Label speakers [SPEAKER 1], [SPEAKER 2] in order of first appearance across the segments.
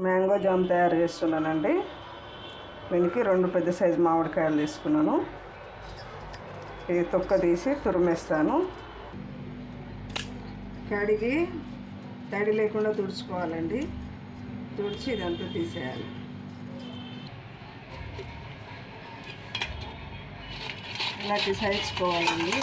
[SPEAKER 1] Mango jam తయారు చేస్తున్నానండి. దీనికి రెండు పెద్ద సైజు మామిడికాయలు తీసుకున్నాను. ఇది తొక్క తీసి తురిమేస్తాను. కడిగి తడి లేకుండా తుడుచుకోవాలండి. తుడిచి ఇదంతా తీసేయాలి. ఇలా తీసేసుకోవాలండి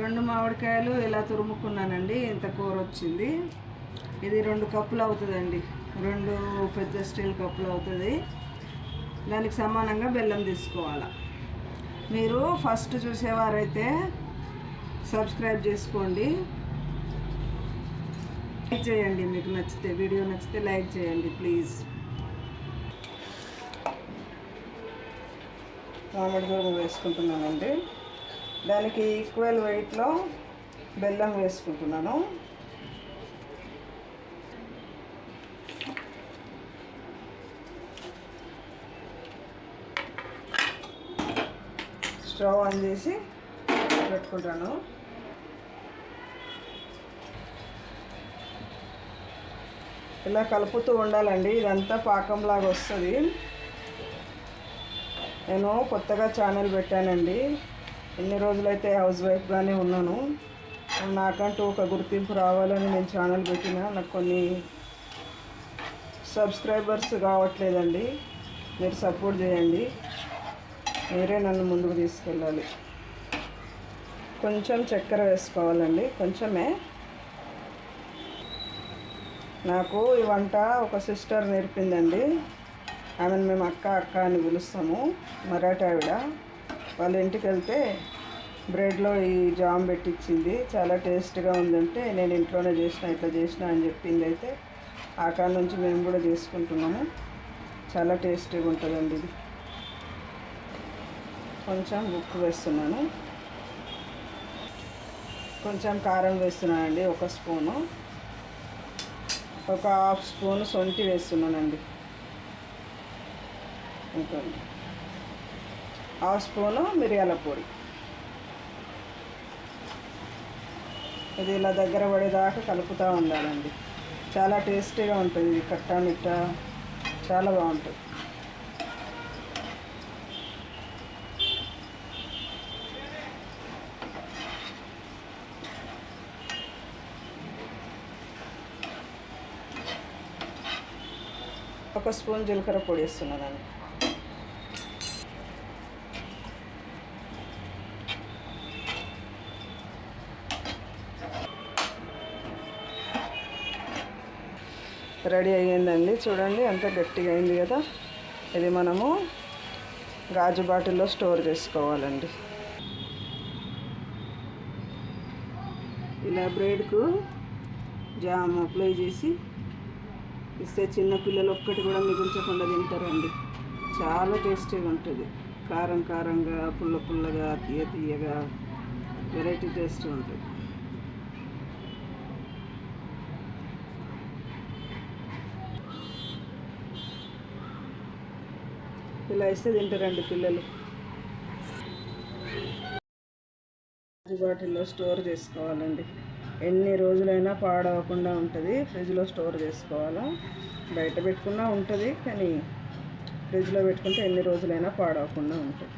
[SPEAKER 1] రెండు మామిడికాయలు ఇలా తురుముకున్నానండి. ఇంత కూర వచ్చింది ఇది రెండు కప్పులు అవుతుందండి. రెండు పెద్ద స్టీల్ కప్పులు అవుతుంది. దానికి సమానంగా బెల్లం తీసుకోవాలి. మీరు ఫస్ట్ చూసేవారైతే సబ్స్క్రైబ్ చేసుకోండి. లైక్ చేయండి. మీకు నచ్చితే వీడియో నచ్చితే లైక్ చేయండి ప్లీజ్. మామిడి దూరం వేసుకుంటున్నానండి. దానికి ఈక్వల్ వెయిట్లో బెల్లం వేసుకుంటున్నాను. స్టవ్ ఆన్ చేసి పెట్టుకుంటాను. ఇలా కలుపుతూ ఉండాలండి ఇదంతా పాకంలాగా వస్తుంది. నేను కొత్తగా ఛానల్ పెట్టానండి. ఎన్ని రోజులైతే హౌస్ వైఫ్గానే ఉన్నాను. నాకంటూ ఒక గుర్తింపు రావాలని నేను ఛానల్ పెట్టిన. నాకు కొన్ని సబ్స్క్రైబర్స్ కావట్లేదండి. మీరు సపోర్ట్ చేయండి. మీరే నన్ను ముందుకు తీసుకెళ్ళాలి. కొంచెం చక్కెర వేసుకోవాలండి. కొంచెమే. నాకు ఈ వంట ఒక సిస్టర్ నేర్పిందండి. ఆమెను మేము అక్క అక్క అని పిలుస్తాము. మరాఠా ఆవిడ వాళ్ళ ఇంటికి వెళ్తే బ్రెడ్లో ఈ జామ్ పెట్టించింది చాలా టేస్ట్గా ఉందంటే నేను ఇంట్లోనే చేసిన ఇట్లా చేసిన అని చెప్పింది అయితే ఆ కాడ నుంచి మేము కూడా చేసుకుంటున్నాము. చాలా టేస్టీగా ఉంటుందండి ఇది. కొంచెం ఉప్పు వేస్తున్నాను. కొంచెం కారం వేస్తున్నానండి ఒక స్పూను. ఒక హాఫ్ స్పూన్ సొంటి వేస్తున్నానండి. ఇంకోండి. హాఫ్ స్పూను మిరియాల పొడి. ఇది ఇలా దగ్గర పడేదాకా కలుపుతూ ఉండాలండి. చాలా టేస్టీగా ఉంటుంది ఇది కట్టా మిట్ట. చాలా బాగుంటుంది. ఒక స్పూన్ జీలకర్ర పొడి వేస్తున్నానండి. రెడీ అయ్యిందండి. చూడండి ఎంత గట్టిగా అయింది కదా. ఇది మనము గాజు బాటిల్లో స్టోర్ చేసుకోవాలండి. ఇలా బ్రెడ్కు జామ్ అప్లై చేసి ఇస్తే చిన్నపిల్లలు ఒక్కటి కూడా మిగిల్చకుండా తింటారండి. చాలా టేస్టీగా ఉంటుంది. కారం కారంగా పుల్ల పుల్లగా తీయ తీయగా వెరైటీ టేస్ట్ ఉంటుంది. ఇలా ఇస్తే తింటారండి పిల్లలు. బాటిల్లో స్టోర్ చేసుకోవాలండి. ఎన్ని రోజులైనా పాడవకుండా ఉంటుంది ఫ్రిడ్జ్లో స్టోర్ చేసుకోవాలా? బయట పెట్టుకున్నా ఉంటుంది కానీ ఫ్రిడ్జ్లో పెట్టుకుంటే ఎన్ని రోజులైనా పాడవకుండా ఉంటుంది.